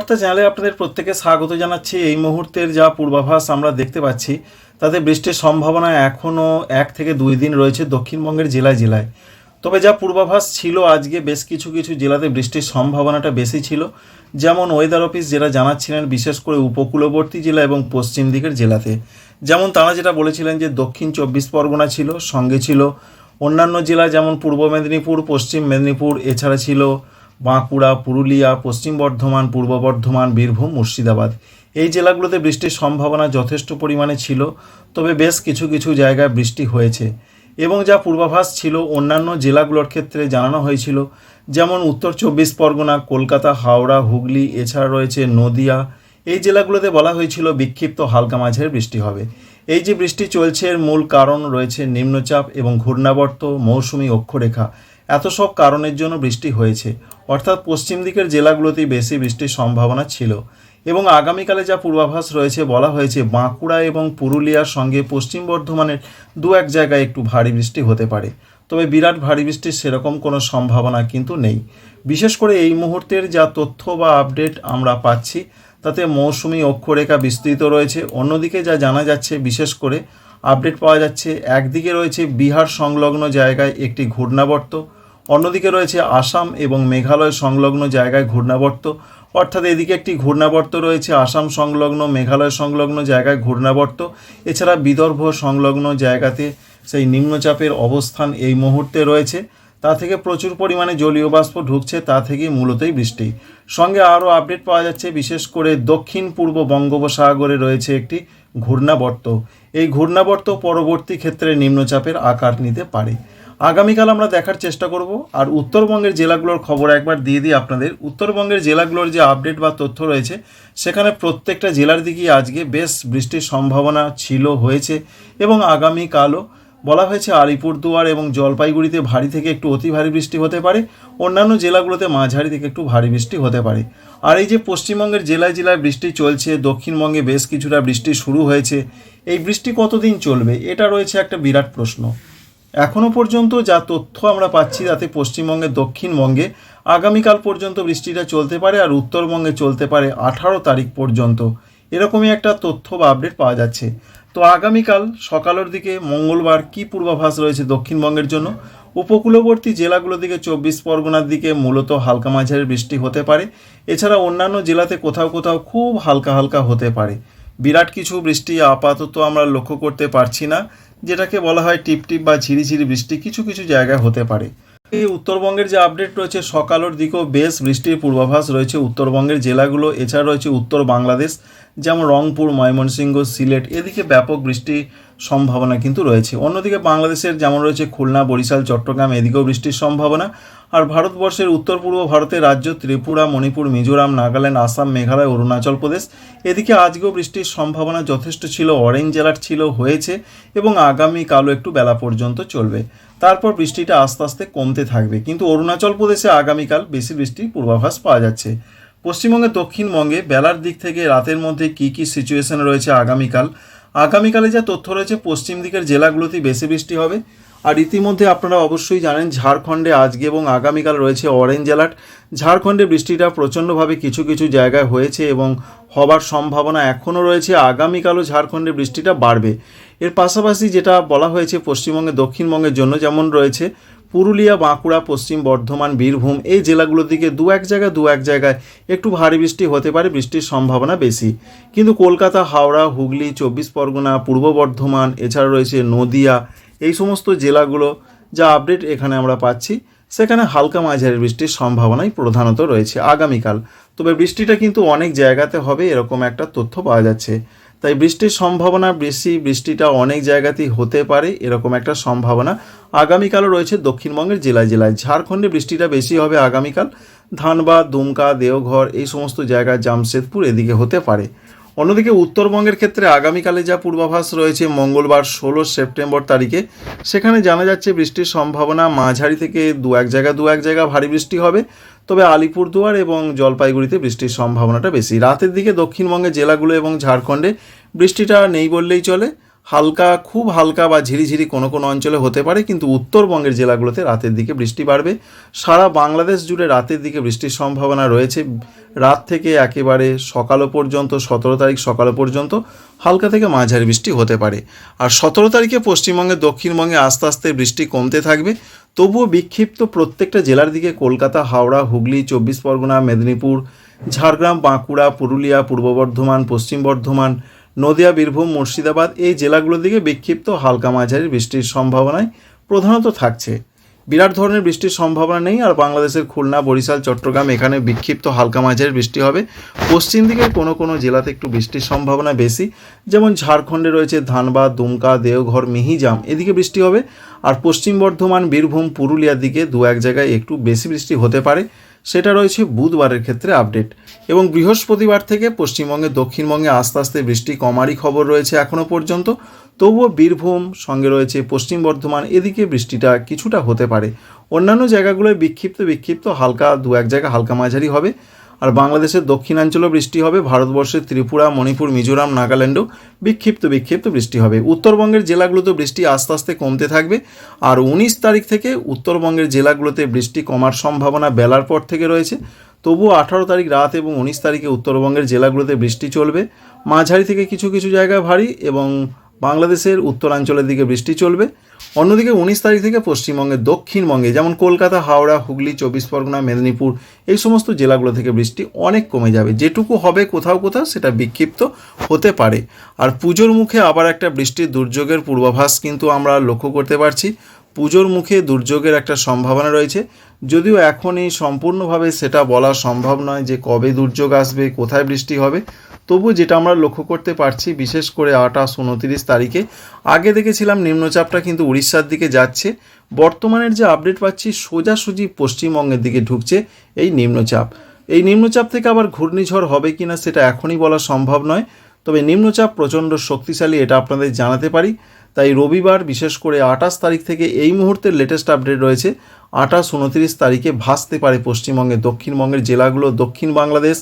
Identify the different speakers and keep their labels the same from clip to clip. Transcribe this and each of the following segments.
Speaker 1: কথাবার্তা চ্যানেলে আপনাদের প্রত্যেকে স্বাগত জানাচ্ছি। এই মুহূর্তের যা পূর্বাভাস আমরা দেখতে পাচ্ছি, তাতে বৃষ্টির সম্ভাবনা এখনও এক থেকে দুই দিন রয়েছে দক্ষিণবঙ্গের জেলায় জেলায়। তবে যা পূর্বাভাস ছিল আজকে, বেশ কিছু কিছু জেলাতে বৃষ্টির সম্ভাবনাটা বেশি ছিল। যেমন ওয়েদার অফিস যেটা জানাচ্ছিলেন, বিশেষ করে উপকূলবর্তী জেলা এবং পশ্চিম দিকের জেলাতে। যেমন তারা যেটা বলেছিলেন যে দক্ষিণ চব্বিশ পরগনা ছিল, সঙ্গে ছিল অন্যান্য জেলা যেমন পূর্ব মেদিনীপুর, পশ্চিম মেদিনীপুর, এছাড়া ছিল বাঁকুড়া, পুরুলিয়া, পশ্চিম বর্ধমান, পূর্ব বর্ধমান, বীরভূম, মুর্শিদাবাদ। এই জেলাগুলোতে বৃষ্টির সম্ভাবনা যথেষ্ট পরিমাণে ছিল, তবে বেশ কিছু কিছু জায়গায় বৃষ্টি হয়েছে এবং যা পূর্বাভাস ছিল অন্যান্য জেলাগুলোর ক্ষেত্রে জানানো হয়েছিল, যেমন উত্তর চব্বিশ পরগনা, কলকাতা, হাওড়া, হুগলি, এছাড়া রয়েছে নদিয়া। এই জেলাগুলোতে বলা হয়েছিল বিক্ষিপ্ত হালকা মাঝের বৃষ্টি হবে। এই যে বৃষ্টি চলছে, এর মূল কারণ রয়েছে নিম্নচাপ এবং ঘূর্ণাবর্ত, মৌসুমি অক্ষরেখা। এত সব কারণের জন্য বৃষ্টি হয়েছে। অর্থাৎ পশ্চিম দিকের জেলাগুলোতেই বেশি বৃষ্টির সম্ভাবনা ছিল। এবং আগামীকালে যা পূর্বাভাস রয়েছে, বলা হয়েছে বাঁকুড়া এবং পুরুলিয়ার সঙ্গে পশ্চিম বর্ধমানের দু এক জায়গায় একটু ভারী বৃষ্টি হতে পারে। তবে বিরাট ভারী বৃষ্টির সেরকম কোনো সম্ভাবনা কিন্তু নেই। বিশেষ করে এই মুহূর্তের যা তথ্য বা আপডেট আমরা পাচ্ছি, তাতে মৌসুমি অক্ষরেখা বিস্তৃত রয়েছে। অন্যদিকে যা জানা যাচ্ছে, বিশেষ করে আপডেট পাওয়া যাচ্ছে, একদিকে রয়েছে বিহার সংলগ্ন জায়গায় একটি ঘূর্ণাবর্ত অন্যদিকে রয়েছে আসাম এবং মেঘালয় সংলগ্ন জায়গায় ঘূর্ণাবর্ত। অর্থাৎ এদিকে একটি ঘূর্ণাবর্ত রয়েছে আসাম সংলগ্ন, মেঘালয় সংলগ্ন জায়গায় ঘূর্ণাবর্ত। এছাড়া বিদর্ভ সংলগ্ন জায়গাতে সেই নিম্নচাপের অবস্থান এই মুহূর্তে রয়েছে। তা থেকে প্রচুর পরিমাণে জলীয় বাষ্প ঢুকছে, তা থেকে মূলতই বৃষ্টি। সঙ্গে আরও আপডেট পাওয়া যাচ্ছে, বিশেষ করে দক্ষিণ পূর্ব বঙ্গোপসাগরে রয়েছে একটি ঘূর্ণাবর্ত। এই ঘূর্ণাবর্ত পরবর্তী ক্ষেত্রে নিম্নচাপের আকার নিতে পারে। আগামীকাল আমরা দেখার চেষ্টা করব, আর উত্তরবঙ্গের জেলাগুলোর খবর একবার দিয়ে দিই আপনাদের। উত্তরবঙ্গের জেলাগুলোর যে আপডেট বা তথ্য রয়েছে, সেখানে প্রত্যেকটা জেলার দিকেই আজকে বেশ বৃষ্টির সম্ভাবনা ছিল, হয়েছে, এবং আগামীকালও বলা হয়েছে আলিপুরদুয়ার এবং জলপাইগুড়িতে ভারী থেকে একটু অতি ভারী বৃষ্টি হতে পারে, অন্যান্য জেলাগুলোতে মাঝারি থেকে একটু ভারী বৃষ্টি হতে পারে। আর এই যে পশ্চিমবঙ্গের জেলায় জেলায় বৃষ্টি চলছে, দক্ষিণবঙ্গে বেশ কিছুটা বৃষ্টি শুরু হয়েছে, এই বৃষ্টি কতদিন চলবে, এটা রয়েছে একটা বিরাট প্রশ্ন। এখনও পর্যন্ত যা তথ্য আমরা পাচ্ছি তাতে পশ্চিমবঙ্গের দক্ষিণবঙ্গে আগামীকাল পর্যন্ত বৃষ্টিটা চলতে পারে আর উত্তরবঙ্গে চলতে পারে আঠারো তারিখ পর্যন্ত। এরকমই একটা তথ্য বা আপডেট পাওয়া যাচ্ছে। তো আগামীকাল সকালের দিকে মঙ্গলবার কি পূর্বাভাস রয়েছে দক্ষিণবঙ্গের জন্য? উপকূলবর্তী জেলাগুলোর দিকে চব্বিশ পরগনার দিকে মূলত হালকা মাঝারি বৃষ্টি হতে পারে। এছাড়া অন্যান্য জেলাতে কোথাও কোথাও খুব হালকা হালকা হতে পারে। বিরাট কিছু বৃষ্টি আপাতত আমরা লক্ষ্য করতে পারছি না। যেটাকে বলা হয় টিপ টিপ বা ঝিরিঝিরি বৃষ্টি, কিছু কিছু জায়গায় হতে পারে। এই উত্তরবঙ্গের যে আপডেট রয়েছে, সকালের দিকেও বেশ বৃষ্টির পূর্বাভাস রয়েছে। উত্তরবঙ্গের জেলাগুলো, এছাড়া রয়েছে উত্তর বাংলাদেশ, যেমন রংপুর, ময়মনসিংহ, সিলেট, এদিকে ব্যাপক বৃষ্টি সম্ভাবনা কিন্তু রয়েছে। অন্যদিকে বাংলাদেশের যেমন রয়েছে খুলনা, বরিশাল, চট্টগ্রাম, এদিকেও বৃষ্টির সম্ভাবনা। আর ভারতবর্ষের উত্তর পূর্ব ভারতের রাজ্য ত্রিপুরা, মণিপুর, মিজোরাম, নাগাল্যান্ড, আসাম, মেঘালয়, অরুণাচল প্রদেশ। এদিকে আজকেও বৃষ্টির সম্ভাবনা যথেষ্ট ছিল, অরেঞ্জ অ্যালার্ট ছিল, হয়েছে এবং আগামীকালও একটু বেলা পর্যন্ত চলবে। তারপর বৃষ্টিটা আস্তে আস্তে কমতে থাকবে। কিন্তু অরুণাচল প্রদেশে আগামীকাল বেশি বৃষ্টির পূর্বাভাস পাওয়া যাচ্ছে। পশ্চিমবঙ্গের দক্ষিণবঙ্গে বেলার দিক থেকে রাতের মধ্যে কী কী সিচুয়েশন রয়েছে আগামীকাল? আগামীকালে যা তথ্য রয়েছে, পশ্চিম দিকের জেলাগুলোতেই বেশি বৃষ্টি হবে। আর ইতিমধ্যে আপনারা অবশ্যই জানেন, ঝাড়খণ্ডে আজকে এবং আগামীকাল রয়েছে অরেঞ্জ অ্যালার্ট ঝাড়খণ্ডে বৃষ্টিটা প্রচণ্ডভাবে কিছু কিছু জায়গায় হয়েছে এবং হবার সম্ভাবনা এখনও রয়েছে। আগামীকালও ঝাড়খণ্ডে বৃষ্টিটা বাড়বে। এর পাশাপাশি যেটা বলা হয়েছে পশ্চিমবঙ্গে, দক্ষিণবঙ্গের জন্য যেমন রয়েছে, পুরুলিয়া, বাঁকুড়া, পশ্চিম বর্ধমান, বীরভূম এই জেলাগুলোর দিকে দু এক জায়গায় দু এক জায়গায় একটু ভারী বৃষ্টি হতে পারে, বৃষ্টির সম্ভাবনা বেশি। কিন্তু কলকাতা, হাওড়া, হুগলি, চব্বিশ পরগনা, পূর্ব বর্ধমান, এছাড়া রয়েছে নদিয়া এই সমস্ত জেলাগুলো যা আপডেট এখানে আমরা পাচ্ছি, সেখানে হালকা মাঝারি বৃষ্টির সম্ভাবনাই প্রধানত রয়েছে আগামীকাল। তবে বৃষ্টিটা কিন্তু অনেক জায়গাতে হবে, এরকম একটা তথ্য পাওয়া যাচ্ছে। তাই বৃষ্টির সম্ভাবনা বেশি, বৃষ্টিটা অনেক জায়গাতেই হতে পারে, এরকম একটা সম্ভাবনা আগামীকালও রয়েছে দক্ষিণবঙ্গের জেলায় জেলায়। ঝাড়খণ্ডে বৃষ্টিটা বেশি হবে আগামীকাল। ধানবাদ, দুমকা, দেওঘর, এই সমস্ত জায়গায় জামশেদপুর এদিকে হতে পারে। অন্যদিকে উত্তরবঙ্গের ক্ষেত্রে আগামীকালে যা পূর্বাভাস রয়েছে, মঙ্গলবার ষোলো সেপ্টেম্বর তারিখে, সেখানে জানা যাচ্ছে বৃষ্টির সম্ভাবনা মাঝারি থেকে দু এক জায়গা, দু এক জায়গা ভারী বৃষ্টি হবে। তবে আলিপুরদুয়ার এবং জলপাইগুড়িতে বৃষ্টির সম্ভাবনাটা বেশি। রাতের দিকে দক্ষিণবঙ্গের জেলাগুলো এবং ঝাড়খণ্ডে বৃষ্টিটা নেই বললেই চলে। হালকা, খুব হালকা বা ঝিরিঝিরি কোনো কোনো অঞ্চলে হতে পারে, কিন্তু উত্তরবঙ্গের জেলাগুলোতে রাতের দিকে বৃষ্টি বাড়বে। সারা বাংলাদেশ জুড়ে রাতের দিকে বৃষ্টির সম্ভাবনা রয়েছে। রাত থেকে একেবারে সকালও পর্যন্ত, সতেরো তারিখ সকালও পর্যন্ত হালকা থেকে মাঝারি বৃষ্টি হতে পারে। আর সতেরো তারিখে পশ্চিমবঙ্গে, দক্ষিণবঙ্গে আস্তে আস্তে বৃষ্টি কমতে থাকবে। তবুও বিক্ষিপ্ত প্রত্যেকটা জেলার দিকে কলকাতা, হাওড়া, হুগলি, চব্বিশ পরগনা, মেদিনীপুর, ঝাড়গ্রাম, বাঁকুড়া, পুরুলিয়া, পূর্ব বর্ধমান, পশ্চিম বর্ধমান নদিয়া, বীরভূম, মুর্শিদাবাদ এই জেলাগুলোর দিকে বিক্ষিপ্ত হালকা মাঝারি বৃষ্টির সম্ভাবনায় প্রধানত থাকছে। বিরাট ধরনের বৃষ্টির সম্ভাবনা নেই আর বাংলাদেশের খুলনা, বরিশাল, চট্টগ্রাম এখানে বিক্ষিপ্ত হালকা মাঝারি বৃষ্টি হবে। পশ্চিম দিকে কোনো কোনো জেলাতে একটু বৃষ্টির সম্ভাবনা বেশি, যেমন ঝাড়খণ্ডে রয়েছে ধানবাদ, দুমকা, দেওঘর, মিহিজাম, এদিকে বৃষ্টি হবে। আর পশ্চিম বর্ধমান, বীরভূম, পুরুলিয়ার দিকে দু এক জায়গায় একটু বেশি বৃষ্টি হতে পারে। সেটা রয়েছে বুধবারের ক্ষেত্রে আপডেট এবং বৃহস্পতিবার থেকে পশ্চিমবঙ্গে, দক্ষিণবঙ্গে আস্তে আস্তে বৃষ্টি কমারই খবর রয়েছে এখনও পর্যন্ত। তবুও বীরভূম সঙ্গে রয়েছে পশ্চিম বর্ধমান, এদিকে বৃষ্টিটা কিছুটা হতে পারে। অন্যান্য জায়গাগুলোয় বিক্ষিপ্ত বিক্ষিপ্ত, হালকা দু এক জায়গা হালকা মাঝারি হবে। আর বাংলাদেশের দক্ষিণাঞ্চলেও বৃষ্টি হবে, ভারতবর্ষের ত্রিপুরা, মণিপুর, মিজোরাম, নাগাল্যান্ডও বিক্ষিপ্ত বিক্ষিপ্ত বৃষ্টি হবে। উত্তরবঙ্গের জেলাগুলোতে বৃষ্টি আস্তে আস্তে কমতে থাকবে। আর উনিশ তারিখ থেকে উত্তরবঙ্গের জেলাগুলোতে বৃষ্টি কমার সম্ভাবনা বেলার পর থেকে রয়েছে। তবুও আঠারো তারিখ রাত এবং উনিশ তারিখে উত্তরবঙ্গের জেলাগুলোতে বৃষ্টি চলবে। মাঝারি থেকে কিছু কিছু জায়গায় ভারী এবং বাংলাদেশের উত্তরাঞ্চলের দিকে বৃষ্টি চলবে। অন্যদিকে উনিশ তারিখ থেকে পশ্চিমবঙ্গের দক্ষিণবঙ্গে যেমন কলকাতা, হাওড়া, হুগলি, চব্বিশ পরগনা, মেদিনীপুর এই সমস্ত জেলাগুলো থেকে বৃষ্টি অনেক কমে যাবে। যেটুকু হবে কোথাও কোথাও সেটা বিক্ষিপ্ত হতে পারে। আর পুজোর মুখে আবার একটা বৃষ্টির দুর্যোগের পূর্বাভাস কিন্তু আমরা লক্ষ্য করতে পারছি। পুজোর মুখে দুর্যোগের একটা সম্ভাবনা রয়েছে। যদিও এখনই সম্পূর্ণভাবে সেটা বলা সম্ভব নয় যে কবে দুর্যোগ আসবে, কোথায় বৃষ্টি হবে। তবু যেটা আমরা লক্ষ্য করতে পারছি, বিশেষ করে আঠাশ, উনতিরিশ তারিখে, আগে দেখেছিলাম নিম্নচাপটা কিন্তু উড়িষ্যার দিকে যাচ্ছে। বর্তমানের যে আপডেট পাচ্ছি, সোজাসুজি পশ্চিমবঙ্গের দিকে ঢুকছে এই নিম্নচাপ। এই নিম্নচাপ থেকে আবার ঘূর্ণিঝড় হবে কিনা, সেটা এখনই বলা সম্ভব নয়। তবে নিম্নচাপ প্রচণ্ড শক্তিশালী, এটা আপনাদের জানাতে পারি। তাই রবিবার, বিশেষ করে আঠাশ তারিখ থেকে এই মুহূর্তের লেটেস্ট আপডেট রয়েছে। আঠাশ উনত্রিশ তারিখে ভাসতে পারে পশ্চিমবঙ্গের, দক্ষিণবঙ্গের জেলাগুলো, দক্ষিণ বাংলাদেশ,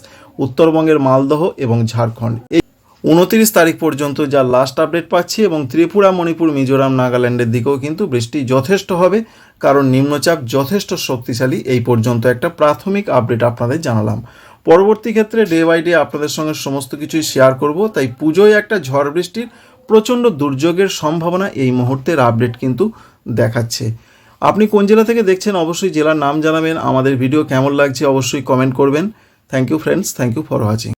Speaker 1: উত্তরবঙ্গের মালদহ এবং ঝাড়খণ্ড। এই উনত্রিশ তারিখ পর্যন্ত যা লাস্ট আপডেট পাচ্ছি এবং ত্রিপুরা, মণিপুর, মিজোরাম, নাগাল্যান্ডের দিকেও কিন্তু বৃষ্টি যথেষ্ট হবে, কারণ নিম্নচাপ যথেষ্ট শক্তিশালী, এই পর্যন্ত একটা প্রাথমিক আপডেট আপনাদের জানালাম। পরবর্তী ক্ষেত্রে ডে বাই ডে আপনাদের সঙ্গে সমস্ত কিছুই শেয়ার করব, তাই পুজোয় একটা ঝড় বৃষ্টির প্রচণ্ড দুর্যোগের সম্ভাবনা এই মুহূর্তের আপডেট কিন্তু দেখাচ্ছে। আপনি কোন জেলা থেকে দেখছেন অবশ্যই জেলার নাম জানাবেন। আমাদের ভিডিও কেমন লাগছে অবশ্যই কমেন্ট করবেন। Thank you friends thank you for watching